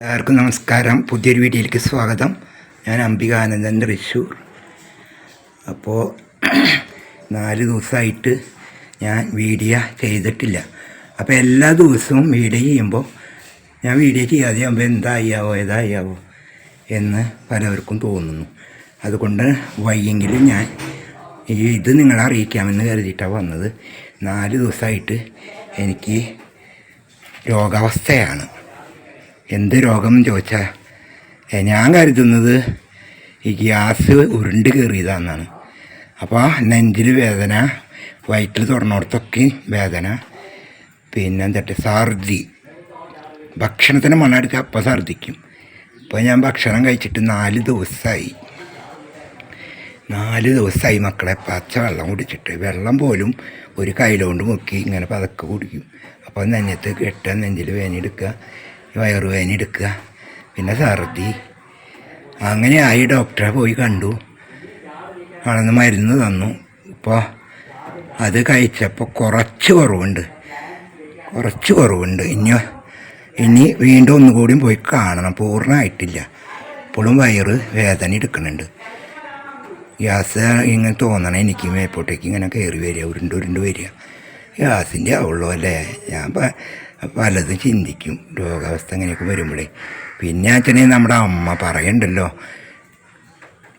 എല്ലാവർക്കും നമസ്കാരം. പുതിയൊരു വീഡിയോയിലേക്ക് സ്വാഗതം. ഞാൻ അംബികാനന്ദൻ തൃശ്ശൂർ. അപ്പോൾ നാല് ദിവസമായിട്ട് ഞാൻ വീഡിയോ ചെയ്തിട്ടില്ല. അപ്പോൾ എല്ലാ ദിവസവും വീഡിയോ ചെയ്യുമ്പോൾ ഞാൻ വീഡിയോ ചെയ്യാതെ ആകുമ്പോൾ എന്തായാവോ ഏതായാവോ എന്ന് പലവർക്കും തോന്നുന്നു. അതുകൊണ്ട് വയ്യെങ്കിലും ഞാൻ ഇത് നിങ്ങളെ അറിയിക്കാമെന്ന് കരുതിയിട്ടാണ് വന്നത്. നാല് ദിവസമായിട്ട് എനിക്ക് രോഗാവസ്ഥയാണ്. എന്ത് രോഗം ചോദിച്ചാൽ ഞാൻ കരുതുന്നത് ഈ ഗ്യാസ് ഉരുണ്ട് കയറിയതാണെന്നാണ് അപ്പോൾ നെഞ്ചിൽ വേദന വയറ്റിൽ തുറന്നിടത്തൊക്കെ വേദന പിന്നെ എന്തിട്ട് ഛർദി. ഭക്ഷണത്തിന് മണ്ണടിച്ച് അപ്പം ഛർദിക്കും. ഇപ്പോൾ ഞാൻ ഭക്ഷണം കഴിച്ചിട്ട് നാല് ദിവസമായി നാല് ദിവസമായി മക്കളെ പച്ച വെള്ളം കുടിച്ചിട്ട്. വെള്ളം പോലും ഒരു കൈലോണ്ട് മുക്കി ഇങ്ങനെ പതക്കെ കുടിക്കും. അപ്പോൾ നെഞ്ഞത്ത് കെട്ടുക നെഞ്ചിൽ വേദന എടുക്കുക വയറ് വേദന എടുക്കുക. പിന്നെ ഛർദി. അങ്ങനെ ആയി ഡോക്ടറെ പോയി കണ്ടു. അളന്ന് മരുന്ന് തന്നു. ഇപ്പോൾ അത് കഴിച്ചപ്പോൾ കുറച്ച് കുറവുണ്ട്. കുറച്ച് കുറവുണ്ട്. ഇനി ഇനി വീണ്ടും ഒന്നുകൂടിയും പോയി കാണണം. പൂർണമായിട്ടില്ല. ഇപ്പോഴും വയറ് വേദന എടുക്കുന്നുണ്ട്. ഗ്യാസ് ഇങ്ങനെ തോന്നണം എനിക്ക് മേപ്പോട്ടേക്ക് ഇങ്ങനെ കയറി വരിക. ഉരുണ്ട് ഉരുണ്ട് വരിക. ഗ്യാസിന്റെ ആവുള്ളൂ അല്ലേ? ഞാൻ പലതും ചിന്തിക്കും. രോഗാവസ്ഥ ഇങ്ങനെയൊക്കെ വരുമ്പോഴേ. പിന്നെ അച്ഛനെ നമ്മുടെ അമ്മ പറയണ്ടല്ലോ.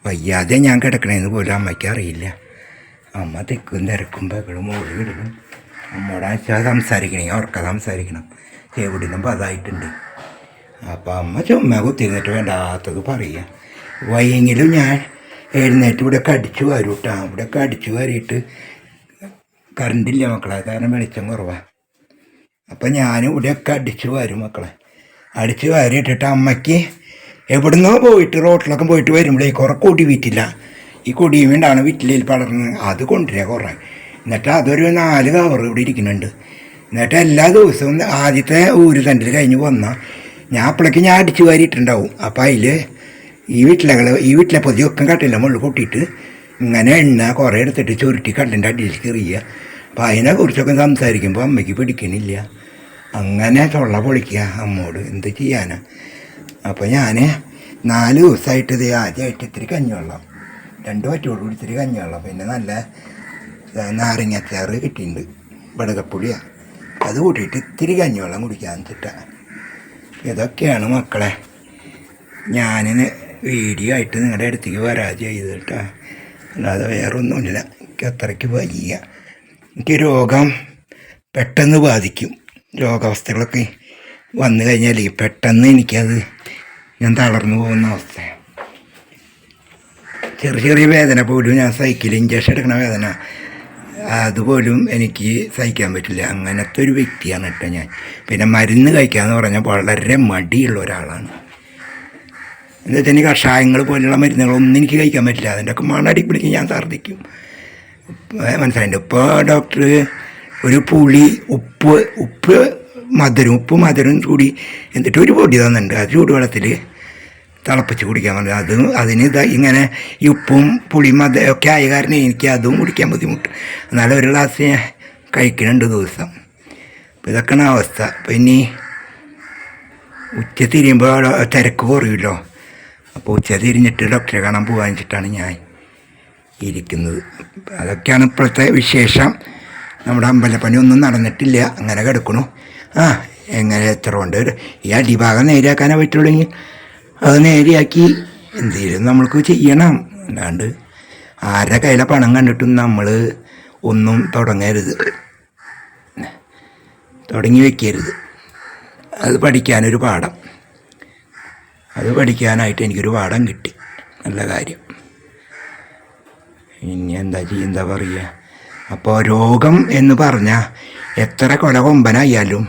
വയ്യാതെ ഞാൻ കിടക്കണേന്ന് പോലും അമ്മയ്ക്ക് അറിയില്ല. അമ്മ തെക്കും തിരക്കും പകളും ഓടി വിടണം അമ്മയോട് അച്ഛാ സംസാരിക്കണേ. ഉറക്ക സംസാരിക്കണം. എവിടെയും പതായിട്ടുണ്ട്. അപ്പം അമ്മ ചുമ്മാ കുത്തിരുന്നിട്ട് വേണ്ടാത്തത് പറയുക വയ്യെങ്കിലും ഞാൻ എഴുന്നേറ്റ് ഇവിടെ കടിച്ചു വരൂട്ടാ. ഇവിടെ കടിച്ചു വരിയിട്ട് കറണ്ടില്ല മക്കളെ. കാരണം വെളിച്ചം കുറവാണ് അപ്പം ഞാനും ഇവിടെയൊക്കെ അടിച്ചു വരും മക്കളെ. അടിച്ച് വാരിയിട്ടിട്ട് അമ്മയ്ക്ക് എവിടുന്നോ പോയിട്ട് റോട്ടിലൊക്കെ പോയിട്ട് വരുമ്പോഴേ കുറേ കൊടി വിറ്റില്ല. ഈ കൊടിയും വേണ്ടാണ് വീട്ടിലിൽ പടർന്ന് അത് കൊണ്ടുവരിക കുറേ. എന്നിട്ട് അതൊരു നാല് കവർ ഇവിടെ ഇരിക്കുന്നുണ്ട്. എന്നിട്ട് എല്ലാ ദിവസവും ആദ്യത്തെ ഊര് തണ്ടിൽ കഴിഞ്ഞ് വന്നാൽ ഞാൻ അപ്പോഴേക്ക് ഞാൻ അടിച്ചു വാരിയിട്ടുണ്ടാവും. അപ്പം അതിൽ ഈ വീട്ടിലെ ഈ വീട്ടിലെ പൊതിയൊക്കെ കട്ടില്ല മുകളിൽ കൂട്ടിയിട്ട് ഇങ്ങനെ എണ്ണ കുറേ എടുത്തിട്ട് ചുരുട്ടി കട്ടിന്റെ അടിയിലേക്ക് എറിയുക. അപ്പം അതിനെക്കുറിച്ചൊക്കെ സംസാരിക്കുമ്പോൾ അമ്മയ്ക്ക് പിടിക്കണില്ല. അങ്ങനെ തൊള്ള പൊളിക്കുക അമ്മോട്. എന്ത് ചെയ്യാനാ? അപ്പോൾ ഞാൻ നാല് ദിവസമായിട്ട് ഇത് ആദ്യമായിട്ട് ഇത്തിരി കഞ്ഞിവെള്ളം. രണ്ട് വറ്റോട് കൂടി ഇത്തിരി കഞ്ഞിവെള്ളം. പിന്നെ നല്ല നാരങ്ങച്ചാറ് കിട്ടിയിട്ടുണ്ട്. വടകപ്പുളിയാണ് അത് കൂട്ടിയിട്ട് ഇത്തിരി കഞ്ഞിവെള്ളം കുടിക്കാൻ വെച്ചിട്ടാണ് ഇതൊക്കെയാണ് മക്കളെ ഞാനിന് വീഡിയോ ആയിട്ട് നിങ്ങളുടെ അടുത്തേക്ക് പരാജയം ചെയ്ത് കേട്ടോ അല്ലാതെ വേറൊന്നുമില്ല. എനിക്ക് അത്രയ്ക്ക് വലിയ എനിക്ക് രോഗം പെട്ടെന്ന് ബാധിക്കും. രോഗാവസ്ഥകളൊക്കെ വന്നു കഴിഞ്ഞാൽ പെട്ടെന്ന് എനിക്കത് ഞാൻ തളർന്നു പോകുന്ന അവസ്ഥയാണ് ചെറിയ ചെറിയ വേദന പോലും ഞാൻ സൈക്കിൾ ഇഞ്ചക്ഷൻ എടുക്കണ വേദന. അതുപോലും എനിക്ക് സഹിക്കാൻ പറ്റില്ല. അങ്ങനത്തെ ഒരു വ്യക്തിയാണ് കേട്ടോ ഞാൻ. പിന്നെ മരുന്ന് കഴിക്കാമെന്ന് പറഞ്ഞാൽ വളരെ മടിയുള്ള ഒരാളാണ്. എന്താ വെച്ചാൽ എനിക്ക് കഷായങ്ങൾ പോലെയുള്ള മരുന്നുകളൊന്നും എനിക്ക് കഴിക്കാൻ പറ്റില്ല. അതിന്റെയൊക്കെ മണടി പിടിക്കും ഞാൻ ഛർദ്ദിക്കും. മനസ്സിലായിട്ടുണ്ട് ഇപ്പോൾ ഡോക്ടർ ഒരു പുളി ഉപ്പ് ഉപ്പ് മധുരം ഉപ്പ് മധുരം കൂടി എന്നിട്ട് ഒരു പൊടി തന്നിട്ടുണ്ട്. അത് ചൂടുവെള്ളത്തിൽ തിളപ്പിച്ച് കുടിക്കാൻ പറഞ്ഞു. അത് അതിന് ഇതാ ഇങ്ങനെ ഈ ഉപ്പും പുളിയും ഒക്കെ ആയ കാരണം എനിക്ക് അതും കുടിക്കാൻ ബുദ്ധിമുട്ട്. എന്നാലും ഒരു ഗ്ലാസ് ഞാൻ കഴിക്കുന്നുണ്ട് ദിവസം. അപ്പോൾ ഇതൊക്കെയാണ് അവസ്ഥ. അപ്പോൾ ഇനി ഉച്ച തിരിയുമ്പോൾ തിരക്ക് കുറയുമല്ലോ. അപ്പോൾ ഉച്ച തിരിഞ്ഞിട്ട് ഡോക്ടറെ കാണാൻ പോകാൻ വെച്ചിട്ടാണ് ഞാൻ ഇരിക്കുന്നത്. അതൊക്കെയാണ് ഇപ്പോഴത്തെ വിശേഷം. നമ്മുടെ അമ്പലപ്പണി ഒന്നും നടന്നിട്ടില്ല. അങ്ങനെ കിടക്കണു. ആ എങ്ങനെ എത്ര ഉണ്ട് ഈ അടിഭാഗം നേരെയാക്കാനേ പറ്റുള്ളൂ. അത് നേരെയാക്കി എന്തെങ്കിലും നമ്മൾക്ക് ചെയ്യണം. അല്ലാണ്ട് ആരുടെ കയ്യിലെ പണം കണ്ടിട്ടും നമ്മൾ ഒന്നും തുടങ്ങരുത്. തുടങ്ങി വെക്കരുത്. അത് പഠിക്കാനൊരു പാഠം. അത് പഠിക്കാനായിട്ട് എനിക്കൊരു പാഠം കിട്ടി. നല്ല കാര്യം. ഇനി എന്താ ചെയ്യ എന്താ പറയുക? അപ്പോൾ രോഗം എന്ന് പറഞ്ഞാൽ എത്ര കൊല കൊമ്പനായാലും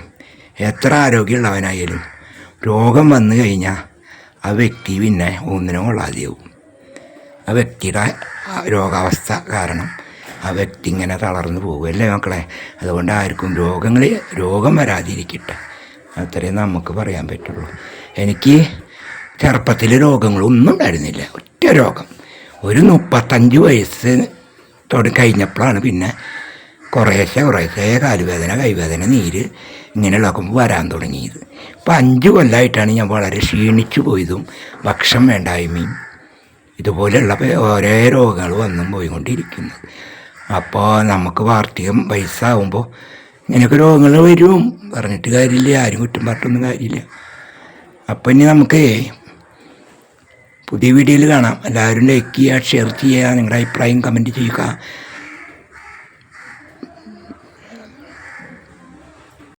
എത്ര ആരോഗ്യമുള്ളവനായാലും രോഗം വന്നു കഴിഞ്ഞാൽ ആ വ്യക്തി പിന്നെ ഒന്നിനും കൊള്ളാതെയാവും. ആ വ്യക്തിയുടെ രോഗാവസ്ഥ കാരണം ആ വ്യക്തി ഇങ്ങനെ തളർന്നു പോകുമല്ലേ മക്കളെ? അതുകൊണ്ട് ആർക്കും രോഗങ്ങൾ രോഗം വരാതിരിക്കട്ടെ. അത്രയും നമുക്ക് പറയാൻ പറ്റുള്ളൂ. എനിക്ക് ചെറുപ്പത്തിൽ രോഗങ്ങളൊന്നും ഉണ്ടായിരുന്നില്ല. ഒറ്റ രോഗം. ഒരു മുപ്പത്തഞ്ച് വയസ്സ് തൊട കഴിഞ്ഞപ്പോഴാണ് പിന്നെ കുറേശ്ശെ കുറേശ്ശെ കാലുവേദന കൈവേദന നീര് ഇങ്ങനെയുള്ള വരാൻ തുടങ്ങിയത്. ഇപ്പം അഞ്ച് കൊല്ലമായിട്ടാണ് ഞാൻ വളരെ ക്ഷീണിച്ചു പോയതും ഭക്ഷണം വേണ്ടായ്മയും ഇതുപോലെയുള്ള ഓരോ രോഗങ്ങൾ വന്നും പോയിക്കൊണ്ടിരിക്കുന്നത്. അപ്പോൾ നമുക്ക് വാർദ്ധക്യം വയസ്സാവുമ്പോൾ ഇങ്ങനെയൊക്കെ രോഗങ്ങൾ വരും പറഞ്ഞിട്ട് കാര്യമില്ല ആരും കുറ്റം പറഞ്ഞിട്ടൊന്നും കാര്യമില്ല. അപ്പം ഇനി നമുക്ക് പുതിയ വീഡിയോയിൽ കാണാം. എല്ലാവരും ലൈക്ക് ചെയ്യുക ഷെയർ ചെയ്യുക നിങ്ങളുടെ അഭിപ്രായം കമന്റ് ചെയ്യുക.